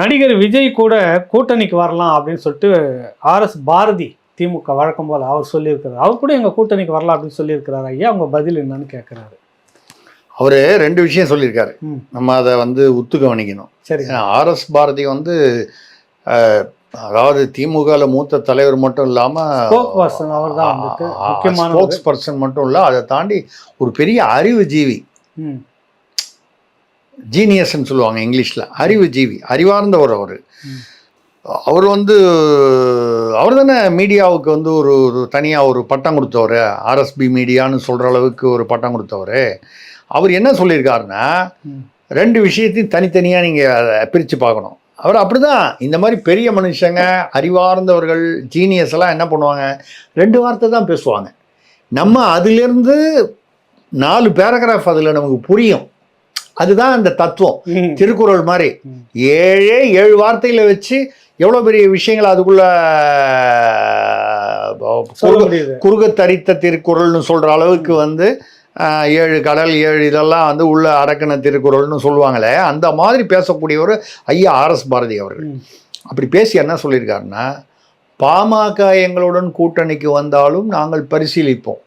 நடிகர் விஜய் கூட கூட்டணிக்கு வரலாம் அப்படின்னு சொல்லிட்டு ஆர்எஸ் பாரதி திமுக வழக்கம் போல அவர் சொல்லியிருக்கிறார். அவர் கூட எங்க கூட்டணிக்கு வரலாம் அப்படின்னு சொல்லியிருக்கிறாரு ஐயா. அவங்க பதில் என்னன்னு கேட்கிறாரு அவர் ரெண்டு விஷயம் சொல்லியிருக்காரு. நம்ம அதை வந்து உத்து கவனிக்கணும். சரி. ஆர்எஸ் பாரதி வந்து அதாவது திமுகவில் மூத்த தலைவர் மட்டும் இல்லாமல். ஸ்போக்ஸ் பர்சன் மட்டும் இல்லை அதை தாண்டி ஒரு பெரிய அறிவு ஜீவி. ம். ஜீனியஸ்ன்னு சொல்லுவாங்க இங்கிலீஷில். அறிவு ஜீவி அறிவார்ந்தவர் அவர். அவர் வந்து அவர் தானே மீடியாவுக்கு வந்து ஒரு ஒரு தனியாக ஒரு பட்டம் கொடுத்தவர். ஆர்எஸ்பி மீடியான்னு சொல்கிற அளவுக்கு ஒரு பட்டம் கொடுத்தவர். அவர் என்ன சொல்லியிருக்காருன்னா ரெண்டு விஷயத்தையும் தனித்தனியாக நீங்கள் பிரித்து பார்க்கணும். அவர் அப்படிதான். இந்த மாதிரி பெரிய மனுஷங்க அறிவார்ந்தவர்கள் ஜீனியஸ் எல்லாம் என்ன பண்ணுவாங்க? ரெண்டு வார்த்தை தான் பேசுவாங்க. நம்ம அதுலேருந்து நாலு பேராகிராஃப் அதில் நமக்கு புரியும். அதுதான் அந்த தத்துவம். திருக்குறள் மாதிரி. ஏழே ஏழு வார்த்தையில வச்சு எவ்வளோ பெரிய விஷயங்கள் அதுக்குள்ள குறுக- தரித்த திருக்குறள்னு சொல்ற அளவுக்கு வந்து ஏழு கடல் ஏழு இதெல்லாம் வந்து உள்ள அடக்கின திருக்குறள்னு சொல்லுவாங்களே அந்த மாதிரி பேசக்கூடியவர் ஐயா ஆர்எஸ் பாரதி அவர்கள். அப்படி பேசி என்ன சொல்லியிருக்காருன்னா பாமக எங்களுடன் கூட்டணிக்கு வந்தாலும் நாங்கள் பரிசீலிப்போம்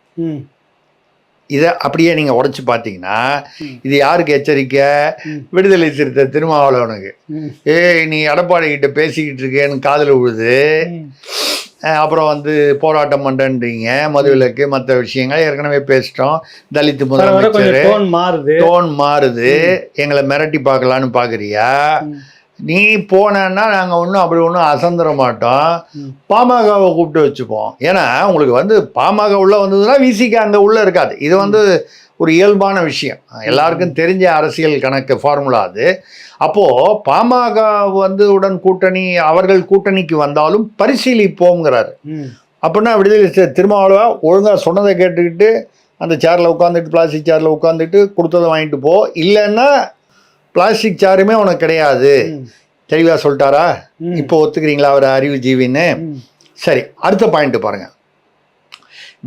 இதை அப்படியே நீங்கள் உடைச்சு பார்த்தீங்கன்னா. இது யாருக்கு எச்சரிக்கை. விடுதலை சிறுத்தை திருமாவளவனுக்கு. ஏய் நீ எடப்பாடி கிட்ட பேசிக்கிட்டு இருக்கேன்னு காதில் விழுது. அப்புறம் வந்து போராட்டம் பண்ணுறீங்க மதுவிலக்கு மற்ற விஷயங்கள் ஏற்கனவே பேசிட்டோம். தலித் முதலமைச்சர். டோன் மாறுது. டோன் மாறுது. எங்களை மிரட்டி பார்க்கலான்னு பார்க்குறியா. நீ போனேன்னா நாங்கள் ஒன்றும் அப்படி ஒன்றும் அசந்துட மாட்டோம். பாமகவை கூப்பிட்டு வச்சுப்போம். ஏன்னா உங்களுக்கு வந்து பாமக உள்ள வந்ததுன்னா விசிக்கு அங்கே உள்ள இருக்காது. இது வந்து ஒரு இயல்பான விஷயம். எல்லாருக்கும் தெரிஞ்ச அரசியல் கணக்கு ஃபார்முலா அது. அப்போது பாமக வந்து உடன் கூட்டணி அவர்கள் கூட்டணிக்கு வந்தாலும் பரிசீலிப்போங்கிறாரு. அப்படின்னா விடுதலை திருமாவளவா ஒழுங்காக சொன்னதை கேட்டுக்கிட்டு அந்த சேரில் உட்காந்துட்டு பிளாஸ்டிக் சேரில் உட்காந்துட்டு கொடுத்ததை வாங்கிட்டு போ. இல்லைன்னா பிளாஸ்டிக் சேருமே உனக்கு கிடையாது. தெளிவாக சொல்லிட்டாரா. இப்போ ஒத்துக்கிறீங்களா அவர் அறிவு ஜீவின்னு. சரி அடுத்த பாயிண்ட் பாருங்க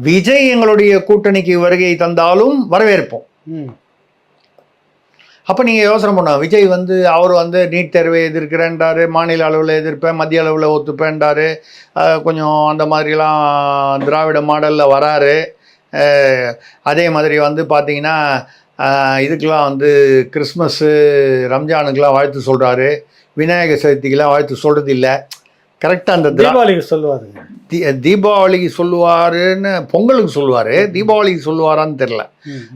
விஜய் எங்களுடைய கூட்டணிக்கு வருகை தந்தாலும் வரவேற்போம். அப்போ நீங்கள் யோசனை பண்ணோம் விஜய் வந்து அவர் வந்து நீட் தேர்வை எதிர்க்கிறேன்றாரு மாநில அளவில் எதிர்ப்பேன் மத்திய அளவில் ஒத்துப்பேன்றாரு கொஞ்சம் அந்த மாதிரிலாம் திராவிட மாடலில் வராரு அதே மாதிரி வந்து பார்த்தீங்கன்னா அஹ் இதுக்கெல்லாம் வந்து கிறிஸ்மஸ்ஸு ரம்ஜானுக்கெல்லாம் வாழ்த்து சொல்கிறாரு விநாயகர் சதுர்த்திக்கெல்லாம் வாழ்த்து சொல்கிறது இல்லை. கரெக்டாக அந்த தீபாவளிக்கு சொல்லுவாருங்க. தீ தீபாவளிக்கு சொல்லுவாருன்னு பொங்கலுக்கு சொல்லுவார். தீபாவளிக்கு சொல்லுவாரான்னு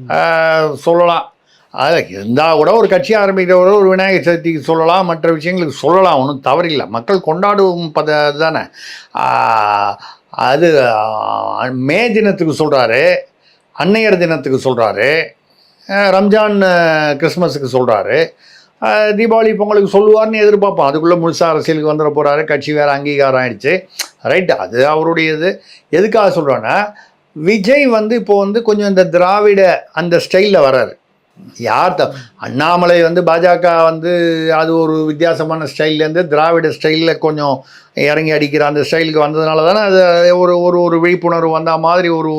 தெரில சொல்லலாம். அது இருந்தால் கூட ஒரு கட்சி ஆரம்பிக்கிறவரை ஒரு விநாயகர் சதுர்த்திக்கு சொல்லலாம். மற்ற விஷயங்களுக்கு சொல்லலாம். ஒன்றும் தவறில்லை. மக்கள் கொண்டாடும் பத தானே அது மே தினத்துக்கு சொல்கிறாரு அன்னையர் தினத்துக்கு சொல்கிறாரு ரம்ஜான் கிறிஸ்மஸுக்கு சொல்கிறாரு தீபாவளி பொங்கலுக்கு சொல்லுவார்னு எதிர்பார்ப்போம். அதுக்குள்ளே முழுசாக அரசியலுக்கு வந்துட போகிறாரு கட்சி வேறு அங்கீகாரம் ஆயிடுச்சு. ரைட்டு அது அவருடையது எதுக்காக சொல்கிறோன்னா விஜய் வந்து இப்போ வந்து கொஞ்சம் இந்த திராவிட அந்த ஸ்டைலில் வராரு யார் த அண்ணாமலை வந்து பாஜக வந்து அது ஒரு வித்தியாசமான ஸ்டைல்லேருந்து திராவிட ஸ்டைலில் கொஞ்சம் இறங்கி அடிக்கிற அந்த ஸ்டைலுக்கு வந்ததுனால தானே அது ஒரு ஒரு ஒரு விழிப்புணர்வு வந்த மாதிரி ஒரு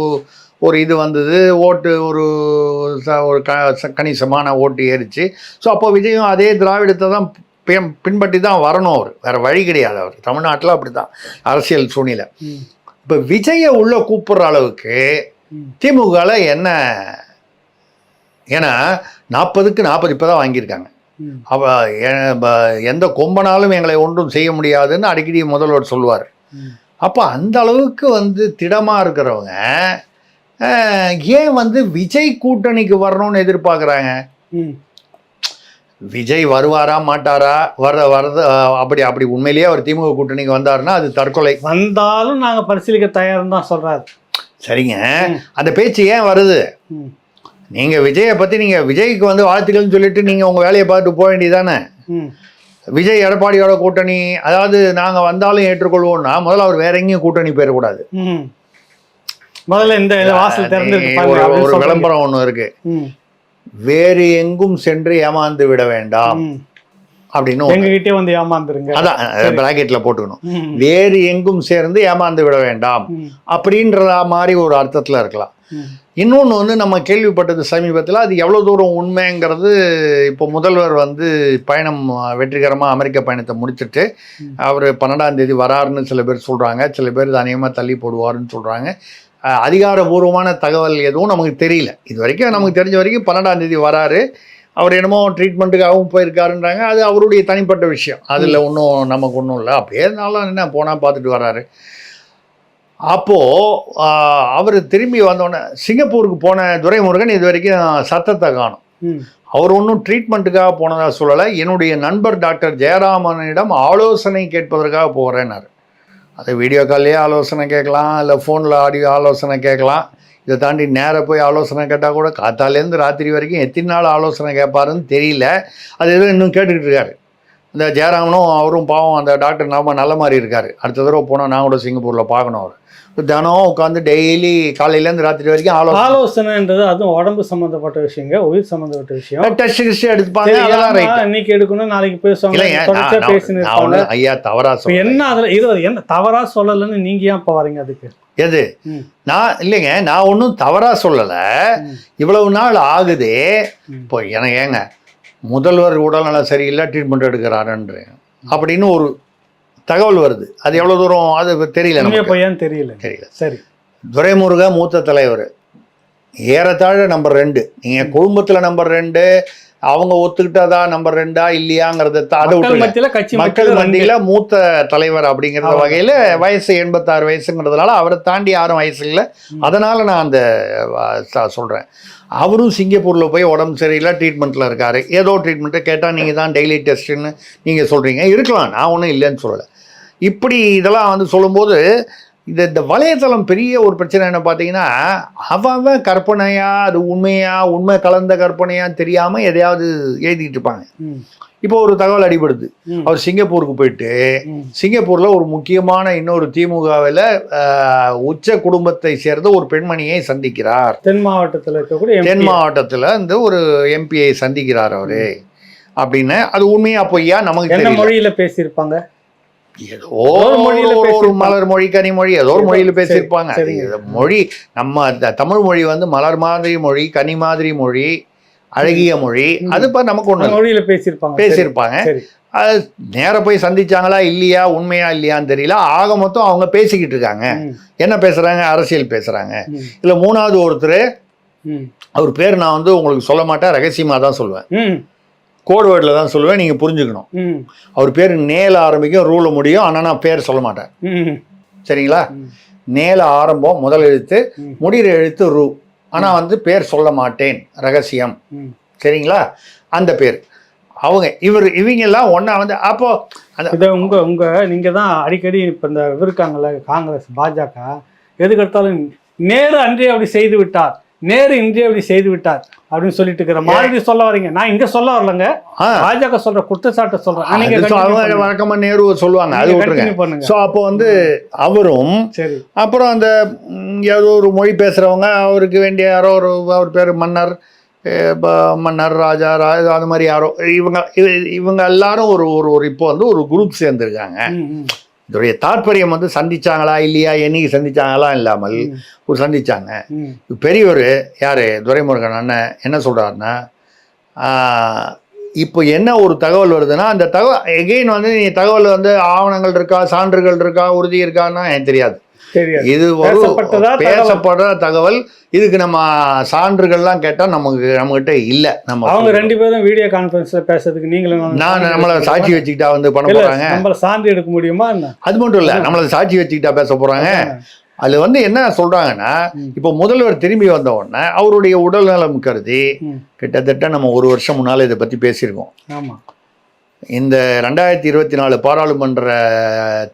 ஒரு இது வந்தது. ஓட்டு ஒரு ஒரு க கணிசமான ஓட்டு ஏறிச்சு ஸோ அப்போ விஜயும் அதே திராவிடத்தை தான் பின்- பின்பற்றி தான் வரணும் அவர் வேறு வழி கிடையாது அவர் தமிழ்நாட்டில் அப்படி தான் அரசியல் சூழ்நிலை. இப்போ விஜயை உள்ள கூப்பிடுற அளவுக்கு. திமுகவில் என்ன ஏன்னா நாற்பதுக்கு நாற்பது இப்போ தான் வாங்கியிருக்காங்க ம். அவ எ- ப- எந்த கொம்பனாலும் எங்களை ஒன்றும் செய்ய முடியாதுன்னு அடிக்கடி முதல்வர் சொல்லுவார். அப்போ அந்த அளவுக்கு வந்து திடமாக இருக்கிறவங்க ஏன் வந்து விஜய் கூட்டணிக்கு வரணும்னு எதிர்பார்க்குறாங்க ம். விஜய் வருவாரா மாட்டாரா வர வரது அப்படி அப்படி உண்மையிலேயே அவர் திமுக கூட்டணிக்கு வந்தாருன்னா அது தற்கொலை வந்தாலும் நாங்க பரிசீலிக்க தயார்னு தான் சொல்றாரு சரிங்க. அந்த பேச்சு ஏன் வருது. நீங்கள் விஜயை பற்றி நீங்கள் விஜய்க்கு வந்து வாழ்த்துக்கள்னு சொல்லிட்டு நீங்கள் உங்கள் வேலையை பார்த்துட்டு போக வேண்டியதானே. விஜய் எடப்பாடியோட கூட்டணி அதாவது நாங்கள் வந்தாலும் ஏற்றுக்கொள்வோம்னா முதல்ல அவர் வேற எங்கேயும் கூட்டணி போயிடக்கூடாது. முதல்ல இந்த வாசல் ஒரு. விளம்பரம் ஒன்று இருக்கு. வேறு எங்கும் சென்று ஏமாந்து விட வேண்டாம். அப்படின்னு ஒண்ணு. எங்ககிட்டயே வந்து ஏமாந்துருங்க அதான் பிராக்கெட்ல போட்டுக்கணும் வேறு எங்கும் சேர்ந்து ஏமாந்து விட வேண்டாம் ம், அப்படின்ற மாதிரி ஒரு அர்த்தத்தில் இருக்கலாம். இன்னொன்று வந்து நம்ம கேள்விப்பட்டது சமீபத்தில் அது எவ்வளோ தூரம் உண்மைங்கிறது இப்போ முதல்வர் வந்து பயணம் வெற்றிகரமாக அமெரிக்க பயணத்தை முடிச்சுட்டு. அவர் பன்னெண்டாம் தேதி வராருன்னு சில பேர் சொல்கிறாங்க சில பேர் அநேகமாக தள்ளி போடுவாருன்னு சொல்கிறாங்க அதிகாரபூர்வமான தகவல் எதுவும் நமக்கு தெரியல. இது வரைக்கும் நமக்கு தெரிஞ்ச வரைக்கும் பன்னெண்டாம் தேதி வராரு. அவர் என்னமோ ட்ரீட்மெண்ட்டுக்காகவும் போயிருக்காருன்றாங்க. அது அவருடைய தனிப்பட்ட விஷயம். அதில் ஒன்றும் நமக்கு ஒன்றும் இல்லை. அப்படியே இருந்தாலும் என்ன போனால் பார்த்துட்டு வராரு. அப்போது அவர் திரும்பி வந்தோடனே சிங்கப்பூருக்கு போன துரைமுருகன் இது வரைக்கும் சத்தத்தை காணும். அவர் ஒன்றும் ட்ரீட்மெண்ட்டுக்காக போனதா சொல்லலை. என்னுடைய நண்பர் டாக்டர் ஜெயராமனிடம் ஆலோசனை கேட்பதற்காக போகிறேன்னாரு அது வீடியோ கால்லேயே ஆலோசனை கேட்கலாம் இல்லை ஃபோனில் ஆடியோ ஆலோசனை கேட்கலாம். இதை தாண்டி நேராக போய் ஆலோசனை கேட்டால் கூட காத்தாலேருந்து ராத்திரி வரைக்கும் எத்தனை நாள் ஆலோசனை கேட்பாருன்னு தெரியல. அது எதுவும் இன்னும் கேட்டுக்கிட்டு இருக்காரு. இந்த ஜெயராமனும் அவரும் பாவம் அந்த டாக்டர் நாம நல்ல மாதிரி இருக்காரு. அடுத்த தடவை போனால் நான் கூட சிங்கப்பூரில் பார்க்கணும் அவர். தினம் உட்காந்து டெய்லி காலையிலேருந்து ராத்திரி வரைக்கும் ஆலோசனை ஆலோசனைன்றது அதுவும் உடம்பு சம்பந்தப்பட்ட விஷயங்க உயிர் சம்பந்தப்பட்ட விஷயம். டெஸ்ட் கிஸ்ட் எடுத்துப்பாங்க சரி, அதெல்லாம் இன்னைக்கு எடுக்கணும் நாளைக்கு பேசுவாங்க ஒண்ணும் ஐயா தவறா சொல்றேன் என்ன அதுல இது என்ன தவறா சொல்லலன்னு நீங்க ஏன் இப்ப வரீங்க அதுக்கு? எது. நான் இல்லைங்க நான் ஒன்றும் தவறா சொல்லலை. இவ்வளவு நாள் ஆகுதே. இப்போ எனக்கு ஏங்க முதல்வர் உடல்நலம் சரியில்லை ட்ரீட்மெண்ட் எடுக்கிறாருன்ற அப்படின்னு ஒரு தகவல் வருது. அது எவ்வளவு தூரம் அது தெரியல பையன் தெரியல. தெரியல. சரி. துரைமுருக மூத்த தலைவர். ஏறத்தாழ நம்பர் ரெண்டு. நீங்கள் குடும்பத்தில் நம்பர் ரெண்டு அவங்க ஒத்துக்கிட்டதா நம்பர் ரெண்டா இல்லையாங்கிறத அதை கட்சி மக்கள் மத்தியில மூத்த தலைவர் அப்படிங்கிற. வகையில வயசு எண்பத்தாறு வயசுங்கிறதுனால அவரை தாண்டி யாரும் வயசு இல்லை. அதனால நான் அந்த சொல்றேன். அவரும் சிங்கப்பூர்ல போய் உடம்பு சரியில்லை ட்ரீட்மெண்ட்ல இருக்காரு. ஏதோ ட்ரீட்மெண்ட்டை கேட்டால் நீங்க தான் டெய்லி டெஸ்ட்டுன்னு நீங்க சொல்றீங்க. இருக்கலாம் நான் ஒன்றும் இல்லைன்னு சொல்லலை. இப்படி இதெல்லாம் வந்து சொல்லும்போது இந்த இந்த வலைத்தளம் பெரிய ஒரு பிரச்சனை என்ன பார்த்தீங்கன்னா அவன் கற்பனையா அது உண்மையா உண்மை கலந்த கற்பனையா தெரியாம எதையாவது எழுதிட்டு இருப்பாங்க. இப்போ ஒரு தகவல் அடிபடுது. அவர் சிங்கப்பூருக்கு போயிட்டு. சிங்கப்பூர்ல ஒரு முக்கியமான இன்னொரு திமுகவில் உச்ச குடும்பத்தை சேர்ந்த ஒரு பெண்மணியை சந்திக்கிறார். தென் மாவட்டத்துல இருக்கக்கூடிய. தென் மாவட்டத்துல இருந்து ஒரு எம்பியை சந்திக்கிறார் அவரு. அப்படின்னு அது உண்மையா பொய்யா நமக்கு என்ன மொழியில பேசியிருப்பாங்க? ஏதோ ஒரு மொழியில ஒரு-. மலர் மொழி கனி மொழி ஏதோ ஒரு மொழியில பேசியிருப்பாங்க. மொழி நம்ம தமிழ் மொழி வந்து மலர் மாதிரி மொழி கனி மாதிரி மொழி அழகிய மொழி. அது இப்ப நமக்கு ஒண்ணு மொழியில பேசியிருப்பாங்க. பேசியிருப்பாங்க. அது நேர போய் சந்திச்சாங்களா இல்லையா உண்மையா இல்லையான்னு தெரியல. ஆக மொத்தம் அவங்க பேசிக்கிட்டு இருக்காங்க. என்ன பேசுறாங்க? அரசியல் பேசுறாங்க. ம், இதுல மூணாவது ஒருத்தர் அவர் பேர் நான் வந்து உங்களுக்கு சொல்ல மாட்டேன் ரகசியமா தான் சொல்லுவேன். கோட் வேர்டில் தான் சொல்லுவேன் நீங்க புரிஞ்சுக்கணும். அவர் பேர் நேல ஆரம்பிக்கும் ரூல முடியும் ஆனா நான் பேர் சொல்ல மாட்டேன். சரிங்களா. நேல ஆரம்பம் முதல் எழுத்து. முடிகிற எழுத்து ரூ. ஆனா வந்து பேர் சொல்ல மாட்டேன் ரகசியம். சரிங்களா? அந்த பேர். அவங்க இவர் இவங்க எல்லாம் ஒண்ணா வந்து அப்போ அந்த இதை உங்க உங்க நீங்க தான் அடிக்கடி இப்ப இந்த இது இருக்காங்கல்ல காங்கிரஸ் பாஜக எதுக்கு எடுத்தாலும் நேரு அன்றே அப்படி செய்து விட்டார். நேரு இன்றே அப்படி செய்து விட்டார். அப்படின்னு சொல்லிட்டு இருக்கிற மாதிரி சொல்ல வரீங்க. நான் இங்க சொல்ல வரலங்க. பாஜக சொல்ற குற்றச்சாட்டை சொல்றேன். அது. வழக்கமா நேரு சொல்லுவாங்க அது விட்டுருங்க. ஸோ அப்போ வந்து அவரும் சரி. அப்புறம் அந்த ஏதோ ஒரு மொழி பேசுகிறவங்க அவருக்கு வேண்டிய யாரோ ஒரு அவர் பேர் மன்னர் மன்னர் ராஜா ராஜா அந்த மாதிரி யாரோ இவங்க இவ- இவங்க எல்லாரும் ஒரு ஒரு ஒரு இப்போ வந்து ஒரு குரூப் சேர்ந்துருக்காங்க. இதோடைய தாற்பயம் வந்து சந்திச்சாங்களா இல்லையா என்னைக்கு சந்திச்சாங்களா இல்லாமல் ஒரு சந்திச்சாங்க. பெரியவர் யார்? துரைமுருகன் அண்ணன் என்ன சொல்கிறாருன்னா இப்போ என்ன ஒரு தகவல் வருதுன்னா அந்த தகவல் எகெயின் வந்து நீ தகவல் வந்து ஆவணங்கள் இருக்கா சான்றுகள் இருக்கா உறுதி இருக்கான்னா எனக்கு தெரியாது. இது ஒரு? பேசப்படுற தகவல்? இதுக்கு நம்ம சான்றுகள்லாம் கேட்டா நமக்கு நம்மகிட்ட இல்ல நம்ம அவங்க ரெண்டு பேரும் வீடியோ கான்ஃபரன்ஸ்ல பேசுறதுக்கு நீங்களும் நான் நம்மள சாட்சி வச்சுக்கிட்டா வந்து பண்ண போறாங்க. நம்மள சான்று எடுக்க முடியுமா அது மட்டும் இல்ல நம்மள சாட்சி வச்சுக்கிட்டா பேச போறாங்க. அது வந்து என்ன சொல்றாங்கன்னா. இப்போ முதல்வர் திரும்பி வந்த உடனே அவருடைய உடல்நலம் கருதி கிட்டத்தட்ட நம்ம ஒரு வருஷம் முன்னால இதை பத்தி பேசியிருக்கோம். இந்த ரெண்டாயிரத்தி இருபத்தி நாலு பாராளுமன்ற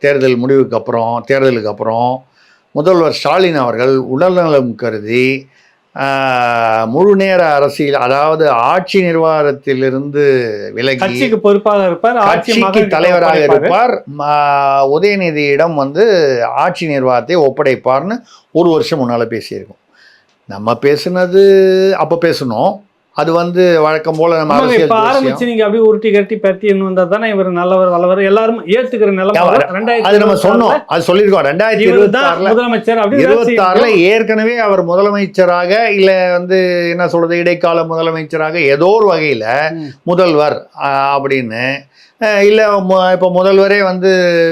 தேர்தல் முடிவுக்கு அப்புறம் தேர்தலுக்கு அப்புறம் முதல்வர் ஸ்டாலின் அவர்கள் உடல்நலம் கருதி முழு நேர அரசியல் அதாவது ஆட்சி நிர்வாகத்திலிருந்து விலகி கட்சிக்கு பொறுப்பாக இருப்பார் ஆட்சி கட்சிக்கு மகனுக்கு தலைவராக. இருப்பார். உதயநிதியிடம் வந்து ஆட்சி நிர்வாகத்தை ஒப்படைப்பார்னு ஒரு வருஷம் முன்னால பேசியிருக்கோம். நம்ம பேசுனது அப்போ பேசணும் அது வந்து வழக்கம் போல நம்ம இப்ப. ஆரம்பிச்சு நீங்க அப்படியே உருட்டி கட்டி பத்தி வந்தா தானே இவர் நல்லவர் வல்லவர் எல்லாரும் ஏத்துக்கிற நிலைமை. ரெண்டாயிரத்தி அது நம்ம சொன்னோம் அது சொல்லியிருக்கோம் ரெண்டாயிரத்தி இருபத்தி ஆறுல முதலமைச்சர் இருபத்தி ஆறுல ஏற்கனவே அவர் முதலமைச்சராக இல்ல வந்து என்ன சொல்றது இடைக்கால முதலமைச்சராக ஏதோ ஒரு வகையில. முதல்வர் அப்படின்னு இல்ல இப்ப முதல்வரே வந்து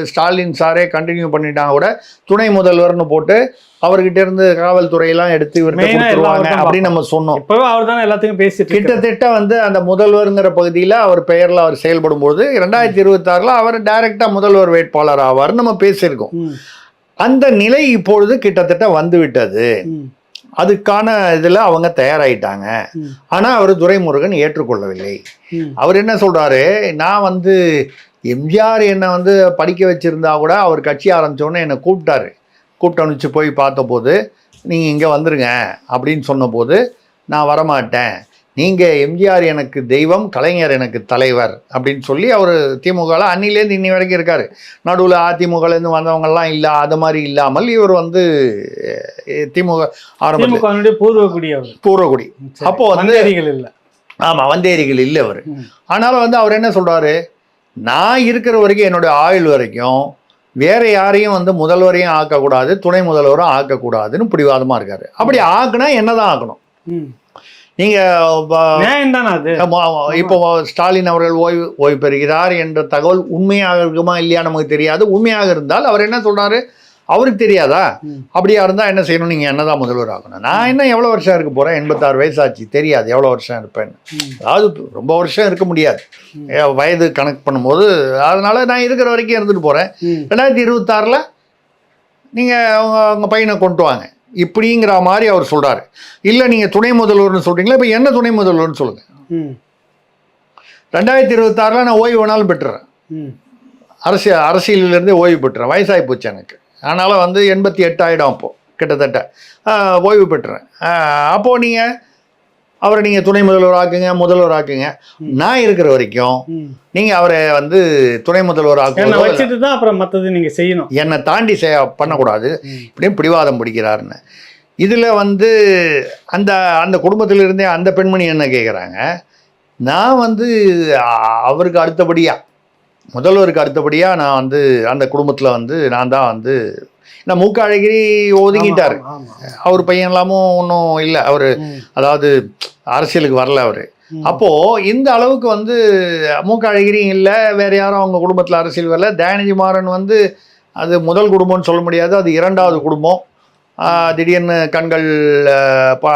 ஸ்டாலின் சாரே கண்டினியூ பண்ணிட்டாங்க கூட. துணை முதல்வர்னு போட்டு அவர்கிட்ட இருந்து காவல்துறையெல்லாம் எடுத்து கொடுத்துருவாங்க அப்படின்னு நம்ம சொன்னோம். இப்பவே அவர் தானே எல்லாத்தையும் பேசிட்டு இருக்காரு. கிட்டத்தட்ட வந்து அந்த முதல்வருங்கிற பகுதியில் அவர் பெயரில் அவர் செயல்படும் போது ரெண்டாயிரத்தி இருபத்தாறில் அவர் டைரக்டா முதல்வர் வேட்பாளர் ஆவார்னு நம்ம பேசியிருக்கோம். அந்த நிலை இப்பொழுது கிட்டத்தட்ட வந்து விட்டது ம், அதுக்கான இதில் அவங்க தயாராயிட்டாங்க. ம், ஆனால் அவர் துரைமுருகன் ஏற்றுக்கொள்ளவில்லை. அவர் என்ன சொல்றாரு? நான் வந்து எம்ஜிஆர் என்னை வந்து படிக்க வச்சிருந்தா கூட அவர் கட்சி ஆரம்பிச்சோன்னே என்னை கூப்பிட்டாரு. கூப்பிட்டு அனுப்பிச்சு போய் பார்த்தபோது நீங்கள் இங்கே வந்துருங்க அப்படின்னு சொன்னபோது நான் வரமாட்டேன். நீங்கள் எம்ஜிஆர் எனக்கு தெய்வம் கலைஞர் எனக்கு தலைவர் அப்படின்னு சொல்லி அவர் திமுகவில் அன்னிலேருந்து இன்னி வரைக்கும் இருக்கார். நடுவில் அதிமுகலேருந்து வந்தவங்கெல்லாம் இல்லை அது மாதிரி இல்லாமல் இவர் வந்து திமுக அவர். பூர்வகுடி. சரி. அப்போ வந்து- இல்ல. ஆமாம் வந்தேரிகள் இல்லை அவர். ஆனாலும் வந்து அவர் என்ன சொல்றாரு? நான் இருக்கிற வரைக்கும் என்னுடைய ஆயுள் வரைக்கும் வேற யாரையும் வந்து முதல்வரையும் ஆக்கக்கூடாது துணை முதல்வரும் ஆக்கக்கூடாதுன்னு பிடிவாதமா இருக்காரு. அப்படி ஆக்குனா என்னதான் ஆக்கணும் ம். நீங்க ப- நியாயம் தானே அது ம- இப்போ ஸ்டாலின் அவர்கள் ஓய்வு ஓய்வு பெறுகிறார் என்ற தகவல் உண்மையாக இருக்குமா இல்லையா நமக்கு தெரியாது. உண்மையாக இருந்தால் அவர் என்ன சொல்றாரு? அவருக்கு தெரியாதா. அப்படியா இருந்தா என்ன செய்யணும்? நீங்க என்னதான் முதல்வர் ஆகணும். நான் என்ன எவ்வளவு வருஷம் இருக்க போறேன்? எண்பத்தாறு வயசாச்சு. தெரியாது எவ்வளவு வருஷம் இருப்பேன். அதாவது ரொம்ப வருஷம் இருக்க முடியாது. வயது கணக்கு பண்ணும்போது அதனால நான் இருக்கிற வரைக்கும் இருந்துட்டு போறேன். ம். ரெண்டாயிரத்தி இருபத்தாறில் நீங்கள் அவங்க அவங்க பையனை கொண்டு வாங்க. இப்படிங்கிற மாதிரி அவர் சொல்றாரு. இல்லை நீங்கள் துணை முதல்வர்னு சொல்றீங்களா? இப்போ என்ன துணை முதல்வர்னு சொல்லுங்க. ம். ரெண்டாயிரத்தி இருபத்தாறில் நான் ஓய்வு வேணாலும் பெற்றுறேன். ம். அரசியல் அரசியலிலிருந்தே ஓய்வு பெற்றுறேன். வயசாகி போச்சு எனக்கு. அதனால் வந்து எண்பத்தி எட்டு ஆகிடும் அப்போ கிட்டத்தட்ட. ஓய்வு பெற்றுறேன். ஆஹ், அப்போ நீங்கள் அவரை நீங்கள் துணை முதல்வர் ஆக்குங்க முதல்வர் ஆக்குங்க. நான் இருக்கிற வரைக்கும். நீங்கள் அவரை வந்து துணை முதல்வர் இல்ல, வச்சுட்டு தான் அப்புறம் மத்தது நீங்க செய்யணும். என்னை தாண்டி செய்ய பண்ணக்கூடாது. இப்படியும் பிடிவாதம் பிடிக்கிறாருன்னு. இதில் வந்து அந்த அந்த குடும்பத்திலிருந்தே அந்த பெண்மணி என்ன கேட்குறாங்க நான் வந்து அவருக்கு அடுத்தபடியாக முதல்வருக்கு அடுத்தபடியாக நான் வந்து அந்த குடும்பத்தில் வந்து நான் தான் வந்து நான் மூக்க அழகிரி ஒதுங்கிட்டாரு. அவர் பையன் எல்லாமும் ஒன்றும் இல்லை அவர். அதாவது அரசியலுக்கு வரல அவர் ம். அப்போ இந்த அளவுக்கு வந்து மூக்க அழகிரியும் இல்லை வேற யாரும் அவங்க குடும்பத்தில் அரசியல் வரல தயாநிதி மாறன் வந்து அது முதல் குடும்பம்னு சொல்ல முடியாது அது இரண்டாவது குடும்பம் திடீர்னு கண்கள் ஆஹ் ப-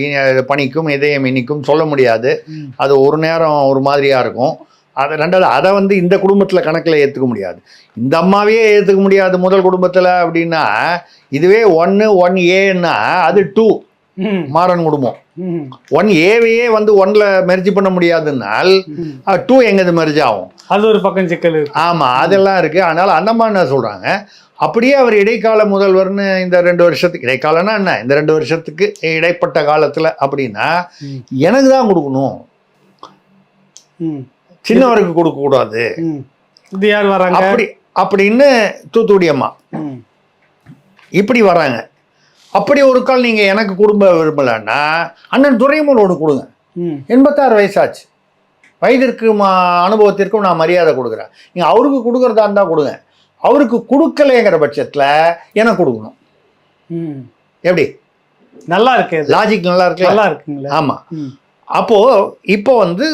இ- பனிக்கும் இதயம் இனிக்கும் சொல்ல முடியாது. அது ஒரு நேரம் ஒரு மாதிரியாக இருக்கும் அதை ரெண்டாவது அதை வந்து இந்த குடும்பத்தில் கணக்கில் ஏற்றுக்க முடியாது இந்த அம்மாவையே ஏற்றுக்க முடியாது முதல் குடும்பத்தில் அப்படின்னா இதுவே ஒன்று ஒன் ஏன்னா அது டூ. மாறன் குடும்பம். ஒன் ஏவையே வந்து ஒன்ல மெர்ஜி பண்ண முடியாதுன்னால் ம். டூ எங்கது மெர்ஜ் ஆகும் அது ஒரு பக்கம் சிக்கல் இருக்கு ஆமாம் அதெல்லாம் இருக்குது அதனால் அந்த மாதிரி என்ன சொல்கிறாங்க அப்படியே அவர் இடைக்கால முதல்வர்னு இந்த ரெண்டு வருஷத்துக்கு இடைக்காலம்னா என்ன இந்த ரெண்டு வருஷத்துக்கு இடைப்பட்ட காலத்தில் அப்படின்னா. எனக்கு தான் கொடுக்கணும் ம். சின்னவருக்கு கொடுக்கக்கூடாது. ம். இது யார் வராங்க? அப்படி அப்படின்னு தூத்துக்குடி அம்மா. இப்படி வராங்க. அப்படி ஒரு கால் நீங்கள் எனக்கு குடும்ப விரும்பலைன்னா அண்ணன் துரைமுருகனோடு கொடுங்க. எண்பத்தாறு வயசாச்சு. வயதிற்கு மா அனுபவத்திற்கும் நான் மரியாதை கொடுக்குறேன். நீங்கள் அவருக்கு கொடுக்குறதா இருந்தால் கொடுங்க. அவருக்கு கொடுக்கலைங்கிற பட்சத்தில் எனக்கு கொடுக்கணும். எப்படி? நல்லா இருக்கு. லாஜிக் நல்லா இருக்குல்ல? நல்லா இருக்குங்களா. ஆமாம். அப்போது இப்போ வந்து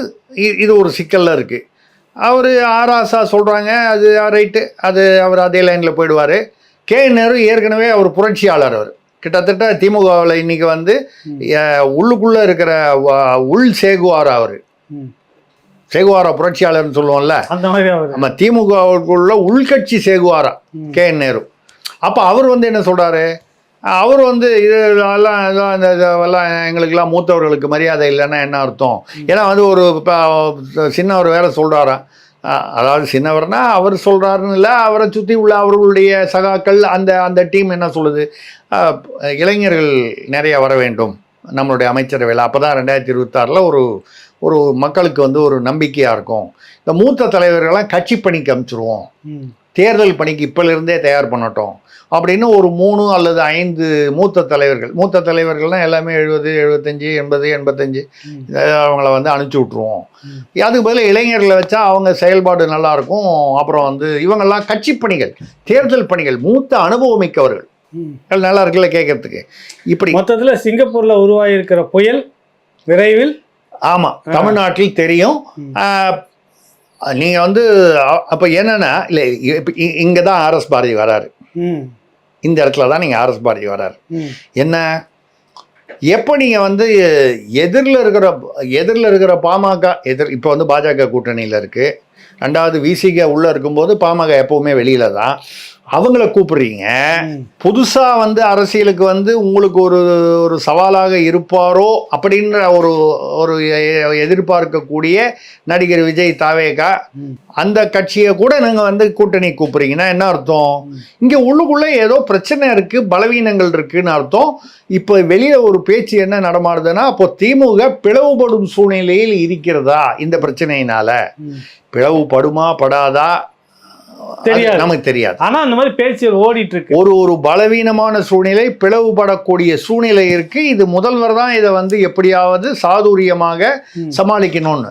இது ஒரு சிக்கலில் இருக்குது அவர் ஆராசா சொல்கிறாங்க அது ரைட்டு. அது அவர் அதே லைனில் போயிடுவார். கே. நேரு ஏற்கனவே அவர் புரட்சியாளர் அவர். கிட்டத்தட்ட திமுகவில் இன்னைக்கு வந்து உள்ளுக்குள்ளே இருக்கிற உள் சேகுவார் அவர். சேகுவாரா புரட்சியாளர்னு சொல்லுவோம்ல. அந்த மாதிரி நம்ம திமுகவுக்குள்ள உள்கட்சி Che Guevara. K. N Nehru. அப்போ அவர் வந்து என்ன சொல்றாரு? அவர் வந்து இதெல்லாம் இந்த இதெல்லாம் எங்களுக்கெல்லாம் மூத்தவர்களுக்கு மரியாதை இல்லைன்னா என்ன அர்த்தம்? ஏன்னா வந்து ஒரு இப்போ சின்னவர் வேற சொல்கிறாராம் அதாவது சின்னவர்னா அவர் சொல்கிறாருன்னு இல்லை அவரை சுற்றி உள்ள அவர்களுடைய சகாக்கள் அந்த அந்த டீம் என்ன சொல்லுது? இளைஞர்கள் நிறைய வர வேண்டும். நம்மளுடைய அமைச்சரவையில். அப்போ தான் ரெண்டாயிரத்தி இருபத்தாறில் ஒரு ஒரு மக்களுக்கு வந்து ஒரு நம்பிக்கையாக இருக்கும். இந்த மூத்த தலைவர்களெல்லாம் கட்சி பணிக்கு அனுப்பிச்சிருவோம் ம். தேர்தல் பணிக்கு இப்போலிருந்தே தயார் பண்ணட்டும் அப்படின்னு ஒரு மூணு அல்லது ஐந்து மூத்த தலைவர்கள் மூத்த தலைவர்கள்லாம் எல்லாமே எழுபது எழுபத்தஞ்சு எண்பது எண்பத்தஞ்சு. அவங்கள வந்து அனுப்பிச்சி விட்ருவோம். அதுக்கு பதிலா இளைஞர்களை வச்சா அவங்க செயல்பாடு நல்லா இருக்கும் அப்புறம் வந்து இவங்கெல்லாம் கட்சி பணிகள் தேர்தல் பணிகள் மூத்த அனுபவமிக்கவர்கள். நல்லா இருக்குல்ல கேட்கறதுக்கு. இப்படி மொத்தத்துல சிங்கப்பூர்ல உருவாகி இருக்கிற புயல் விரைவில் ஆமா தமிழ்நாட்டில் தெரியும். ம். ஆஹ், நீங்க வந்து அப்ப என்னன்னா இல்ல இங்க தான் ஆர்எஸ் பாரதி வராரு. இந்த இடத்துல தான் நீங்க ஆர்எஸ் பாரதி வராரு. என்ன? எப்போ நீங்கள் வந்து எதிரில் இருக்கிற எதிரில் இருக்கிற பாமக எதிர் இப்போ வந்து பாஜக கூட்டணியில் இருக்குது ரெண்டாவது விசிக உள்ளே இருக்கும்போது பாமக எப்போவுமே வெளியில தான் அவங்கள கூப்பிடுறீங்க ம். புதுசாக வந்து அரசியலுக்கு வந்து உங்களுக்கு ஒரு ஒரு சவாலாக இருப்பாரோ அப்படின்ற ஒரு ஒரு எதிர்பார்க்கக்கூடிய நடிகர் விஜய் தாவேகா. அந்த கட்சியை கூட நீங்கள் வந்து கூட்டணி கூப்பிடுறீங்கன்னா என்ன அர்த்தம். இங்கே உள்ளுக்குள்ளே ஏதோ பிரச்சனை இருக்குது பலவீனங்கள் இருக்குன்னு அர்த்தம் இப்போ வெளியில் ஒரு பேச்சு என்ன நடமாடுதுன்னா அப்போ திமுக பிளவுபடும் சூழ்நிலையில் இருக்கிறதா இந்த பிரச்சனையினால. பிளவுபடுமா படாதா தெரியாது. நமக்கு தெரியாது ஆனா அந்த மாதிரி பேச்சுகள் ஓடிட்டு இருக்கு ஒரு ஒரு பலவீனமான சூழ்நிலை பிளவுபடக்கூடிய சூழ்நிலை இருக்கு இது முதல்வர் தான் இதை வந்து எப்படியாவது சாதுரியமாக. சமாளிக்கணும்னு